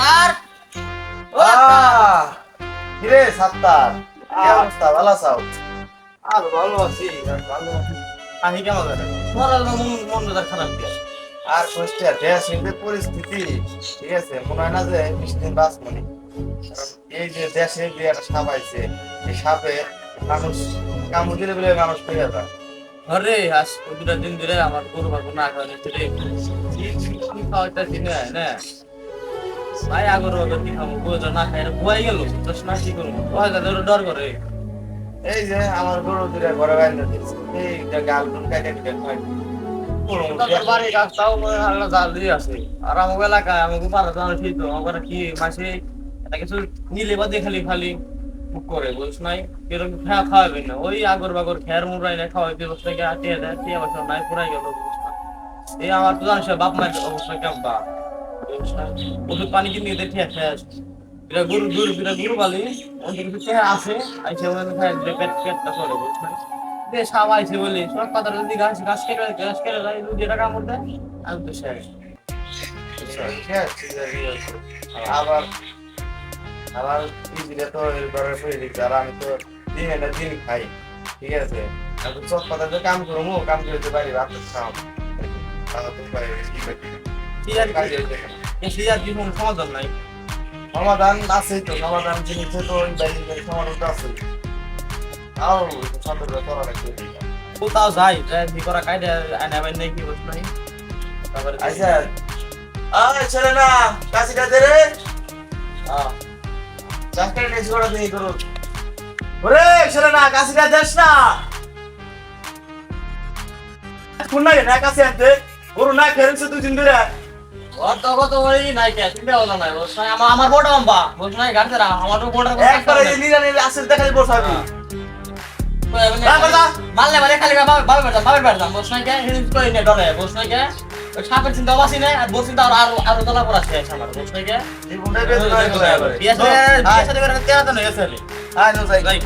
সাত্তার কিরে সাত্তার? অবস্থা? ভালো আছো? আর ভালো আছি ভালো আছি। আহি কেমন করে তোমার মন মন খারাপ আর কুষ্টিয়া দেশ হিন্দে পরিস্থিতি ঠিক আছে? মনে হয় না যে বিশ দিন বাঁচমনি এই যে দেশে যে একটা সাপ আইছে এই সাপে মানুষ কামড় দিলে বলে মানুষ পেয়ে যায়। আরে আজ দুটা দিন ধরে আমার গরু বাবু না খাওয়া নিচ্ছে রে। কি কি খাওয়াটা দিনে না? ভাই আগর কি খাব না খাই ভয় গেল কি করব। ভয় ডর করে। এই যে আমার গরু দুটা ঘরে বাইরে দিচ্ছে এই গাল টুন কাটে দিতে তোদের বাড়ির আল্লাহ জাল দিয়ে আছে। আর আমাকে এলাকায় আমাকে পারা জানা ঠিক তো আমার কি মাসে এটা কিছু নিলে বা দেখালি খালি। বুক করে বুঝছ নাই এরকম খাওয়া খাওয়াবে না। ওই আগর বাগর খেয়ার মুড়াই না খাওয়াই দিয়ে বসে আটিয়ে দেয় টিয়া নাই পুরাই গেল এই আমার তো জানিস বাপ মায়ের অবস্থা কেমন ওষুধ পানি কিনে দিয়ে খেয়ে আসে এটা গরু গরু এটা গরু বালি ওদের কিছু আসে, আইসে ওখানে খায় পেট, পেটটা করে না বেশ হাওয়া আইসে বলি, সব কথা যদি গাছ গাছ কেটে গাছ কেটে যায় এটা দেয় আমি তো আবার আবার পিজিলে তো এরপরে দিচ্ছে, আর আমি তো না দিন খাই, ঠিক আছে? আমি পাতা কাম করব, কাম করতে পারি, রাত খাও তাহলে তো কি সমাধান নাই সমাধান আছে তো সমাধান জিনিসে তো সমাধান আছে তাও সতর্ক করা লাগবে ও তাও যাই কি করা কাইদে আইনা বাইন নাই কি বস নাই তারপরে আচ্ছা আয় ছেলে না কাশিটা দে রে হ্যাঁ চাকরি নেই ছোড়া দিয়ে করো ওরে ছেলে না কাশিটা দেস কাছে আনতে দুই ধরে নাই কে চিন্তা হলো না নাই আমার আমার বড় নাই বড় একবার আসল মারলে মারে খালি বেড়াম বেড়াম বস কে হিদিন কই নে ডরে বস নাই কে। সাপের চিন্তা বাসি নাই আর বস চিন্তা আর আর তোলা পড়া শেষ আমার বস নাই কে। জীবনটা বেশ করে করে বিয়া সাথে বিয়া সাথে করে তেরা তো নয় আসলে আয় নো যাই।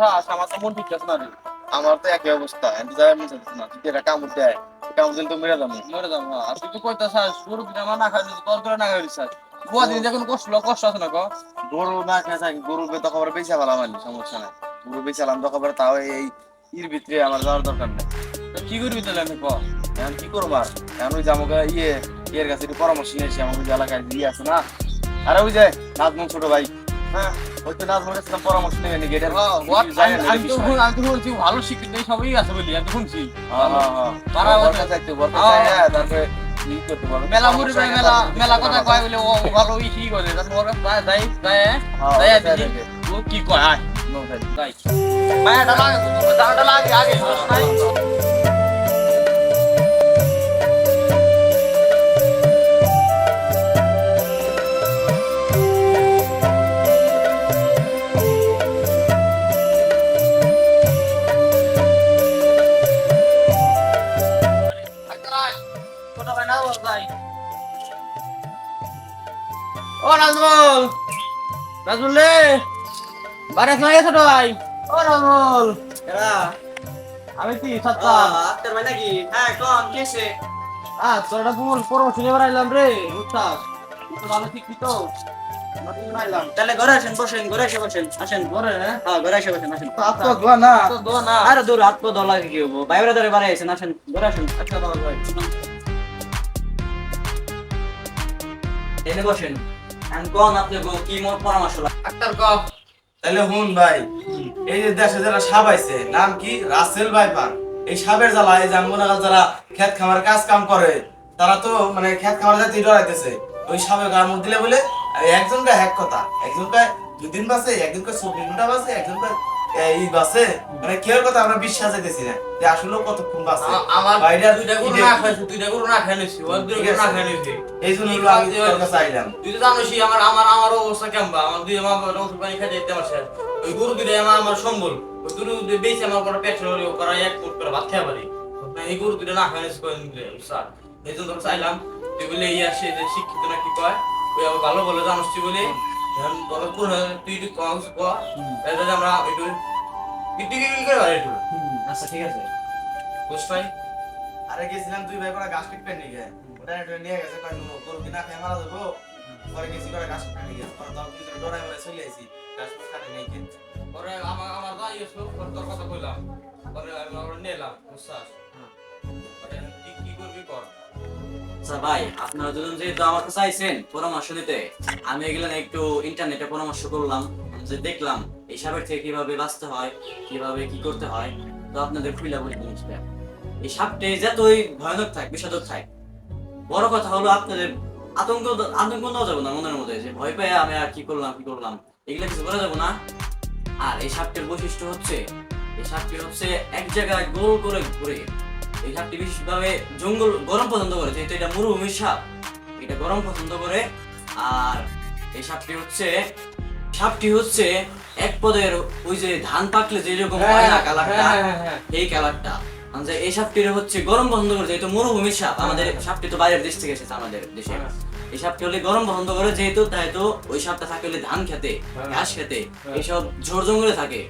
যাই ওরা গাছ কাটে নেই ঠিক আছে আমার তো একই অবস্থা এত যাই মন না। যদি এটা কামড় দেয় কামড় দিলে তো মেরে যাব। মরে যাব আর তুই তো কইতা স্যার গরু পিঠা মা না করে না দিন যখন কষ্ট কষ্ট আছে না গরু না গরু তো খবর বেঁচে পেলাম আমি সমস্যা নাই। গরু বেঁচালাম তো খবর তাও এই ইর ভিতরে আমার যাওয়ার দরকার নেই। তো কি করবি তাহলে আমি ক? এখন কি করব আর? এখন ওই যে আমাকে ইয়ে ইয়ের কাছে একটু পরামর্শ নিয়েছি আমাকে যে এলাকায় ইয়ে আছে না? আরে ওই যে নাজমুল ছোট ভাই। হ্যাঁ ওই তো নাজমুল পরামর্শ নেবে নাকি? এটা আমি তো আমি তো শুনছি ভালো শিক্ষিত সবই আছে বলি আমি শুনছি। হ্যাঁ হ্যাঁ হ্যাঁ। চাইতে বলতে হ্যাঁ, চাই হ্যাঁ। হ্যাঁ, তারপরে পারবে মেলা মুড়ি মেলা মেলা কথা কয় বলে ও ভালো ই কি করে? তারপর যায় যায় যায় হ্যাঁ, যায় ওটা দেখি দেখে। ও কি কয় আয়। নো ভাই। লাগে দাঁড়াটা লাগে আগে নাই নাজমুল রে বারে শোনা গেছে তো ভাই ও নাজমুল আমি কি সত্তা আপনার ভাই নাকি হ্যাঁ কোন কেসে আ তোরা পুরো বেড়াইলাম রে বুঝছাস? ভালো নতুন আইলাম। তাহলে ঘরে আসেন বসেন ঘরে এসে বসেন আসেন। ঘরে হ্যাঁ? হ্যাঁ ঘরে এসে বসেন আসেন। আপনি গো না। তো দো না। আরে দূর হাত পা ধরা লাগে কি হব? বাইরে ধরে বাড়ি আসেন আসেন ঘরে আসেন। আচ্ছা ভাই এনে বসেন। আমি কোন আপনি কি মোর পরামর্শ ডাক্তার ক তাহলে হুন ভাই এই যে দেশে যারা সাপ আইছে নাম কি? রাসেল ভাই পান এই সাপের জ্বালা এই যারা খেত খামার কাজ কাম করে তারা তো মানে খেত খামার যাতে ডরাইতেছে। ওই সাপে কামড় দিলে বলে একজনটা এক কথা একজনটা দুদিন বাসে একজনটা চব্বিশ ঘণ্টা বাসে একজনটা এই বাসে মানে কেউ কথা আমরা বিশ্বাস যাইতেছি না। যে আসলে কতক্ষণ বাসে আমার বাইরে দুইটা গরু না খাইছি দুইটা গরু না খাই দুইটা গরু না। খাই এই জন্য আমি তোর কাছে আইলাম তুই তো জানোসই আমার আমার আমার অবস্থা কেমন আমার দুই আমার ওষুধ পানি খাই যেতে আমার শেষ। ওই গরু দুইটা আমার আমার সম্বল। ওই গরু দুই বেশি আমার কোনো পেট্রোল করা এক ফুট করে ভাত পারি। এই গরু দুইটা না খাই কই নিলে স্যার। এই জন্য তোর চাইলাম তুই বলে ইয়া সে যে শিক্ষিত না কি কয় ওই আবার ভালো বলে জানোস তুই বলে। এখন বলো তুই একটু কম কয় এটা যে আমরা একটু কি কি করে পারি একটু আচ্ছা ঠিক আছে। বুঝছাই আরে গেছিলাম দুই ভাই করে ঘাস কাটতে নিয়ে গেছে ওটা এটা নিয়ে গেছে কয় নুনো গরু কিনা খেয়ে মারা যাব? পরে গেছি করে ঘাস কাটতে নিয়ে গেছে পরে ডরাই বলে চলে আইছি ঘাস ফুস কাটে নেই কিন্তু পরে আমার আমার দাই এসলো পরে তোর কথা কইলাম। পরে আমি আমরা নিলাম বুঝছাস? পরে কি কি করবি কর। আচ্ছা ভাই, আপনারা দুজন যেহেতু আমার কাছে আইছেন পরামর্শ নিতে আমি এগুলো একটু ইন্টারনেটে পরামর্শ করলাম, যে দেখলাম এই সাপের থেকে কীভাবে বাঁচতে হয়, কীভাবে কি করতে হয়, তো আপনাদের খুলে বলি জিনিসটা এই সাপটি যতই ভয়ানক থাক, বিষাদক থাক, বড় কথা হলো আপনাদের আতঙ্ক আতঙ্ক দেওয়া যাবে না মনের মধ্যে, যে ভয় পেয়ে আমি আর কি করলাম কি করলাম, এগুলো কিছু করা যাবে না। আর এই সাপটির বৈশিষ্ট্য হচ্ছে, এই সাপটি হচ্ছে এক জায়গায় গোল করে ঘুরে এই সাপটি বিশেষভাবে জঙ্গল গরম পছন্দ করে যেহেতু এটা মরুভূমির সাপ। এটা গরম পছন্দ করে। আর এই সাপটি হচ্ছে সাপটি হচ্ছে এক পদের ওই যে ধান পাকলে যেরকম হয় না কালারটা এই কালারটা। যে এই সাপটির হচ্ছে গরম পছন্দ করে যেহেতু মরুভূমির সাপ। আমাদের সাপটি তো বাইরের দেশ থেকে এসেছে আমাদের দেশে। হ্যাঁ। এই সাপটি হলে গরম পছন্দ করে যেহেতু তাই তো ওই সাপটা থাকে হলে ধান খেতে হ্যাঁ। ঘাস খেতে হ্যাঁ। এইসব ঝোড় জঙ্গলে থাকে।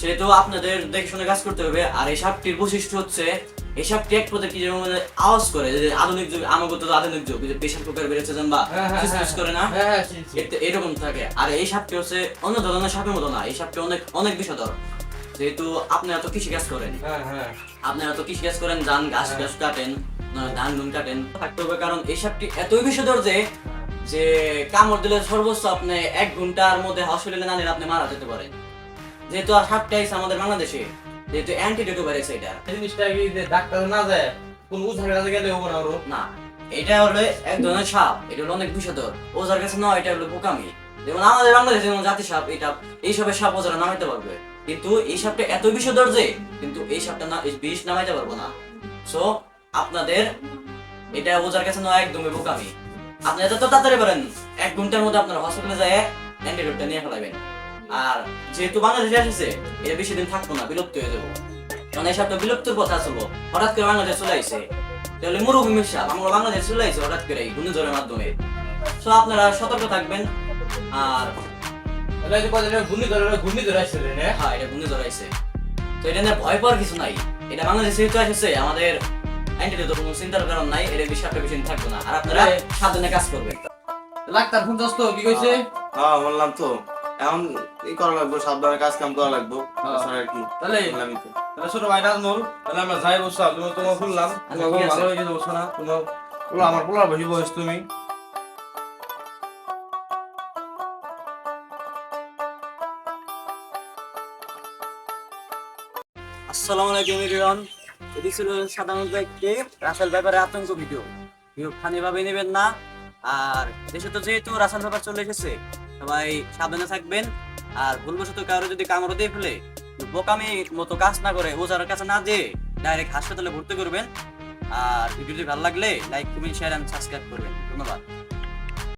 সেহেতু আপনাদের দেখে শুনে কাজ করতে হবে। আর এই সাপটির বৈশিষ্ট্য হচ্ছে এই সাপটি এক যেমন মানে আওয়াজ করে যে আধুনিক যুগ আমাগত আধুনিক যুগ যে প্রেশার কুকার বেড়েছে বা ফিসফিস করে না? এরকম থাকে। আর এই সাপটি হচ্ছে অন্য ধরনের সাপের মতো না এই সাপটি অনেক অনেক বিষধর। যেহেতু আপনারা তো কৃষি কাজ করেন। আপনারা তো কৃষি কাজ করেন ধান ঘাস হ্যাঁ। ঘাস কাটেন ধান গুন কাটেন থাকতে হবে কারণ এই সাপটি এতই বিষধর যে যে কামড় দিলে সর্বোচ্চ আপনি এক ঘণ্টার মধ্যে হসপিটালে না নিলে আপনি মারা যেতে পারেন। যেহেতু আর সাপটা আছে আমাদের বাংলাদেশে যেহেতু অ্যান্টিডোটো বেড়েছে এটা। জিনিসটা কি যে ডাক্তার না যায় কোন উদ্ধার কাছে গেলে হব না না এটা হলো এক ধরনের সাপ এটা হলো অনেক বিষধর ওজার কাছে নয় এটা হলো বোকামি। যেমন আমাদের বাংলাদেশে যেমন জাতি সাপ এটা এই সবের সাপ ওজারা নামাইতে পারবে। কিন্তু এই সাপটা এত বিষধর যে কিন্তু এই সাপটা না এই বিষ নামাইতে পারব না। সো আপনাদের এটা ওজার কাছে নয় একদমই বোকামি। আপনি যত তাড়াতাড়ি পারেন এক ঘণ্টার মধ্যে আপনার হসপিটালে যায় অ্যান্টিডোটটা নিয়ে ফেলাবেন আর যেহেতু বাংলাদেশে এসেছে এটা বেশি দিন থাকব না বিলুপ্ত হয়ে যাব। কারণ এই সাপটা বিলুপ্তির পথে আসলো হঠাৎ করে বাংলাদেশ চলে আইছে। তাহলে মরুভূমির সাপ আমরা বাংলাদেশ চলে আইছে হঠাৎ করে এই ঘূর্ণিঝড়ের মাধ্যমে। সো আপনারা সতর্ক থাকবেন আর আসছে হ্যাঁ এটা ঘূর্ণিঝড় আইছে তো এটা নিয়ে ভয় পাওয়ার কিছু নাই। এটা বাংলাদেশে যেহেতু এসেছে আমাদের কোনো চিন্তার কারণ নাই এটা বেশি থাকবে না। আর আপনারা সাবধানে কাজ করবেন। ডাক্তার ফোন কি কইছে? হ্যাঁ বললাম তো। এখন এই করা লাগবো সাবধানে কাজ কাম করা লাগবো। হ্যাঁ। তাছাড়া কি তাহলে তাহলে ছোট ভাই নাজমুল তাহলে আমরা যাই বসলাম তুমি তোমার শুনলাম আচ্ছা, তোমার ভালো হয়ে গেছে বসো না তোমার পোলা আমার পোলার বেশি বয়স তুমি। আসসালামু আলাইকুম এভরিওয়ান এটি ছিল সাধারণত একটি রাসেল ব্যাপারে আতঙ্ক ভিডিও। ভিডিও ফানি ভাবে নেবেন না। আর দেশে তো যেহেতু রাসেল ব্যাপার চলে এসেছে সবাই সাবধানে থাকবেন। আর ভুলবশত কারও যদি কামড় দিয়ে ফেলে, বোকামি মতো কাজ না করে ওজারের কাছে না যেয়ে ডাইরেক্ট হাসপাতালে ভর্তি করবেন। আর ভিডিওটি ভালো লাগলে like comment share and subscribe করবেন। ধন্যবাদ।